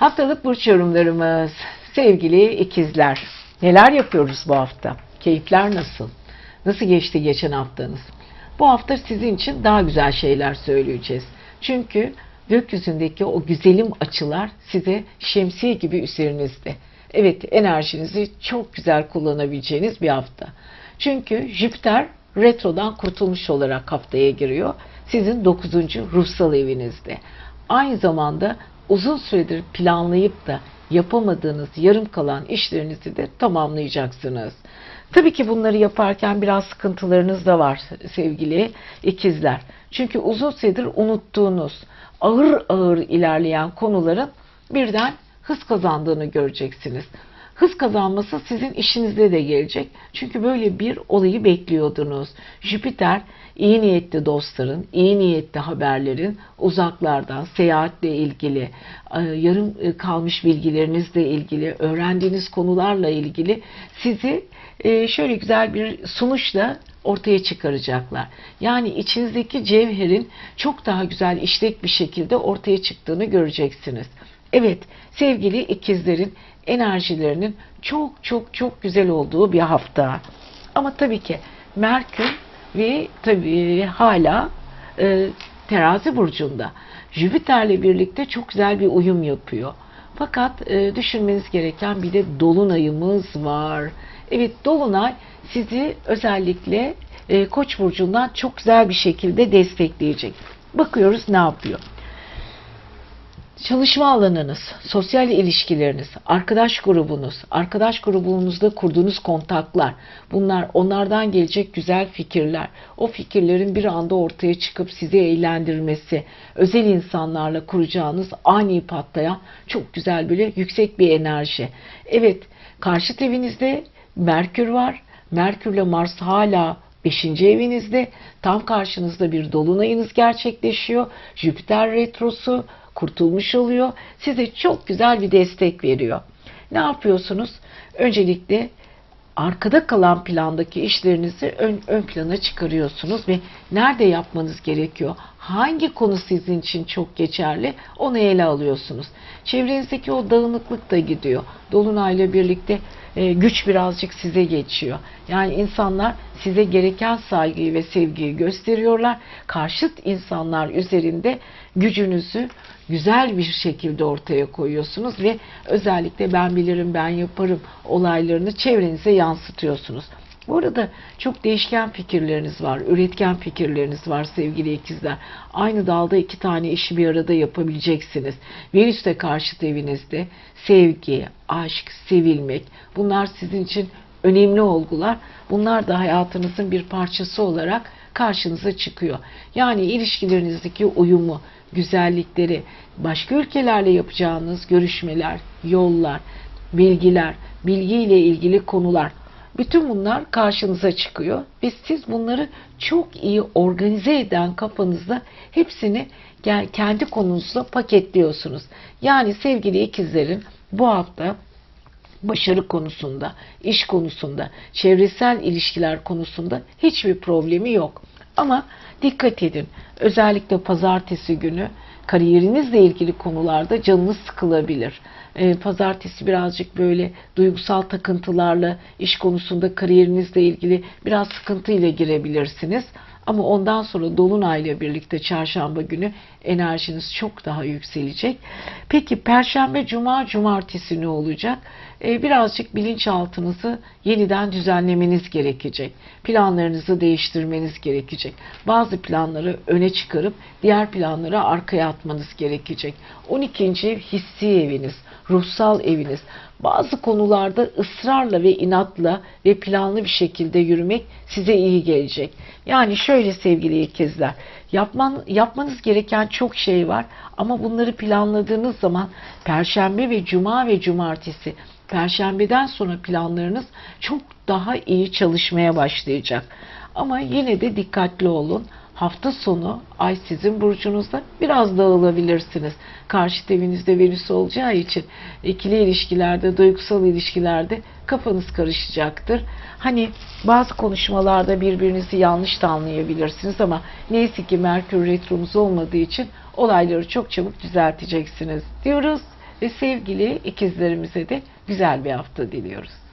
Haftalık burç yorumlarımız. Sevgili ikizler. Neler yapıyoruz bu hafta? Keyifler nasıl? Nasıl geçti geçen haftanız? Bu hafta sizin için daha güzel şeyler söyleyeceğiz. Çünkü gökyüzündeki o güzelim açılar size şemsiye gibi üzerinizde. Evet enerjinizi çok güzel kullanabileceğiniz bir hafta. Çünkü Jüpiter retrodan kurtulmuş olarak haftaya giriyor. Sizin 9. ruhsal evinizde. Aynı zamanda uzun süredir planlayıp da yapamadığınız yarım kalan işlerinizi de tamamlayacaksınız. Tabii ki bunları yaparken biraz sıkıntılarınız da var sevgili ikizler. Çünkü uzun süredir unuttuğunuz ağır ağır ilerleyen konuların birden hız kazandığını göreceksiniz. Hız kazanması sizin işinizde de gelecek. Çünkü böyle bir olayı bekliyordunuz. Jüpiter iyi niyetli dostların, iyi niyetli haberlerin uzaklardan, seyahatle ilgili, e, yarım e, kalmış bilgilerinizle ilgili, öğrendiğiniz konularla ilgili sizi e, şöyle güzel bir sunuşla ortaya çıkaracaklar. Yani içinizdeki cevherin çok daha güzel işlek bir şekilde ortaya çıktığını göreceksiniz. Evet, sevgili ikizlerin enerjilerinin çok çok çok güzel olduğu bir hafta. Ama tabii ki Merkür ve tabii hala e, terazi burcunda. Jüpiter'le birlikte çok güzel bir uyum yapıyor. Fakat e, düşünmeniz gereken bir de dolunayımız var. Evet dolunay sizi özellikle e, Koç burcundan çok güzel bir şekilde destekleyecek. Bakıyoruz ne yapıyor. Çalışma alanınız, sosyal ilişkileriniz, arkadaş grubunuz, arkadaş grubunuzda kurduğunuz kontaklar, bunlar onlardan gelecek güzel fikirler. O fikirlerin bir anda ortaya çıkıp sizi eğlendirmesi, özel insanlarla kuracağınız ani patlayan çok güzel böyle yüksek bir enerji. Evet, karşıt evinizde Merkür var. Merkürle Mars hala 5. evinizde. Tam karşınızda bir dolunayınız gerçekleşiyor. Jüpiter retrosu kurtulmuş oluyor. Size çok güzel bir destek veriyor. Ne yapıyorsunuz? Öncelikle arkada kalan plandaki işlerinizi ön, ön plana çıkarıyorsunuz ve nerede yapmanız gerekiyor? Hangi konu sizin için çok geçerli? Onu ele alıyorsunuz. Çevrenizdeki o dağınıklık da gidiyor. Dolunayla birlikte e, güç birazcık size geçiyor. Yani insanlar size gereken saygıyı ve sevgiyi gösteriyorlar. Karşıt insanlar üzerinde gücünüzü güzel bir şekilde ortaya koyuyorsunuz ve özellikle ben bilirim ben yaparım olaylarını çevrenize yansıtıyorsunuz. Bu arada çok değişken fikirleriniz var, üretken fikirleriniz var sevgili ikizler. Aynı dalda iki tane işi bir arada yapabileceksiniz. Venüs de karşıt evinizde sevgi, aşk, sevilmek bunlar sizin için önemli olgular. Bunlar da hayatınızın bir parçası olarak karşınıza çıkıyor. Yani ilişkilerinizdeki uyumu, güzellikleri, başka ülkelerle yapacağınız görüşmeler, yollar, bilgiler, bilgiyle ilgili konular bütün bunlar karşınıza çıkıyor ve siz bunları çok iyi organize eden kafanızda hepsini kendi konunuzla paketliyorsunuz. Yani sevgili ikizlerin bu hafta başarı konusunda, iş konusunda, çevresel ilişkiler konusunda hiçbir problemi yok. Ama dikkat edin. Özellikle pazartesi günü kariyerinizle ilgili konularda canınız sıkılabilir. Ee, pazartesi birazcık böyle duygusal takıntılarla iş konusunda kariyerinizle ilgili biraz sıkıntıyla girebilirsiniz. Ama ondan sonra Dolunay'la birlikte çarşamba günü enerjiniz çok daha yükselecek. Peki Perşembe, Cuma, Cumartesi ne olacak? Ee, birazcık bilinçaltınızı yeniden düzenlemeniz gerekecek. Planlarınızı değiştirmeniz gerekecek. Bazı planları öne çıkarıp diğer planları arkaya atmanız gerekecek. 12. ev hissi eviniz, ruhsal eviniz. Bazı konularda ısrarla ve inatla ve planlı bir şekilde yürümek size iyi gelecek. Yani şöyle sevgili ikizler, yapman, yapmanız gereken çok şey var ama bunları planladığınız zaman Perşembe ve Cuma ve Cumartesi Perşembeden sonra planlarınız çok daha iyi çalışmaya başlayacak. Ama yine de dikkatli olun. Hafta sonu ay sizin burcunuzda biraz dağılabilirsiniz. Karşı evinizde Venüs olacağı için ikili ilişkilerde, duygusal ilişkilerde kafanız karışacaktır. Hani bazı konuşmalarda birbirinizi yanlış da anlayabilirsiniz ama neyse ki Merkür retromuz olmadığı için olayları çok çabuk düzelteceksiniz diyoruz ve sevgili ikizlerimize de güzel bir hafta diliyoruz.